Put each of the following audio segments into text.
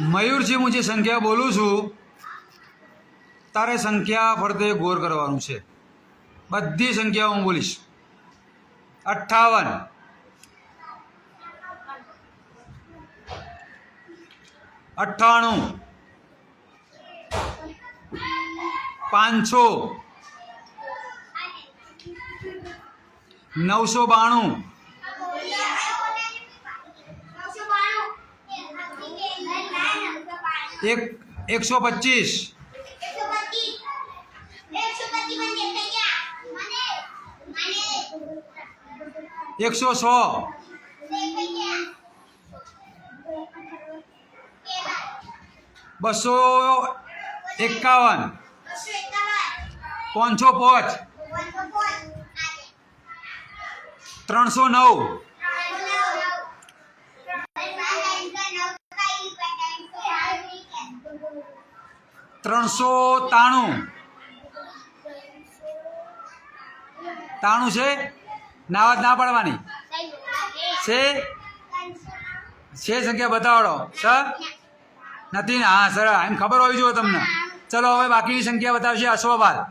મયુરજી, હું જે સંખ્યા બોલું છું, તારે સંખ્યા ફરતે ગોર કરવાનું છે. બધી સંખ્યા હું બોલીશ. અઠ્ઠાવન. અઠ્ઠાણું. પાંચસો. નવસો બાણું. એક એકસો પચીસ. એકસો સો. બસો એકાવન. પાંચસો પાંચ. ત્રણસો નવ. ત્રણસો તાણું. તાણું છે? નાવાજ ના પાડવાની. છે? છે સંખ્યા બતાવડો. સર નથી ને? હા સર એમ ખબર હોવી જોઈએ તમને. ચલો, હવે બાકીની સંખ્યા બતાવશે અશ્વપાલ.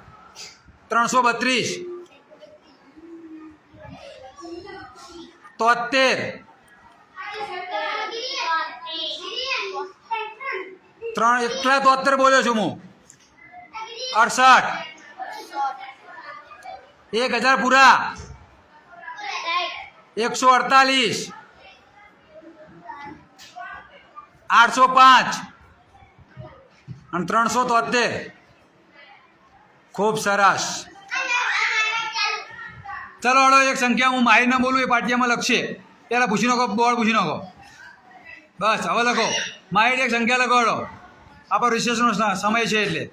ત્રણસો બત્રીસ. તોતેર ત્રણ એકલા તોતેર બોલ્યો છું હું. અડસઠ. એક હજાર પૂરા. એકસો અડતાલીસ. આઠસો પાંચ. અને ત્રણસો તોતેર. ખૂબ સરસ. ચલો, હળો, એક સંખ્યા હું મારી ન બોલું, એ પાટિયામાં લખશે. પહેલાં પૂછી નાખો બોર્ડ પૂછી નાખો. બસ, હવે લખો. મારી એક સંખ્યા લખો, હળો. આપણો રિસેસનો સમય છે એટલે.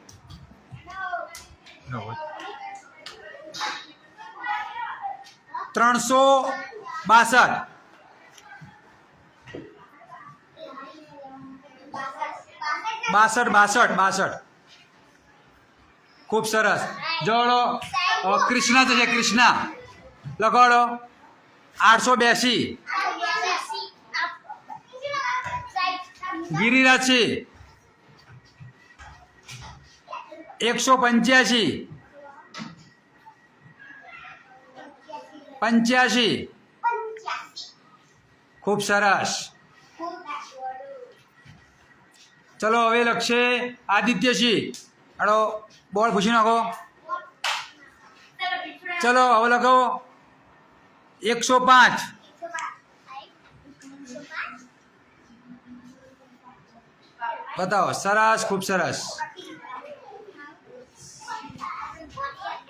ત્રણસો બાસઠ. બાસઠ બાસઠ બાસઠ. ખૂબ સરસ. જોડો. કૃષ્ણ છે કૃષ્ણા. લખોડો આઠસો બેસી. ગિરિરાજ છે એકસો પંચ્યાસી. પંચ્યાસી. ખૂબ સરસ. ચલો, હવે લખશે આદિત્યસિંહ. હડો બોલ પૂછી નાખો. ચલો, હવે લખો. એકસો પાંચ. બતાવો, સરસ, ખૂબ સરસ.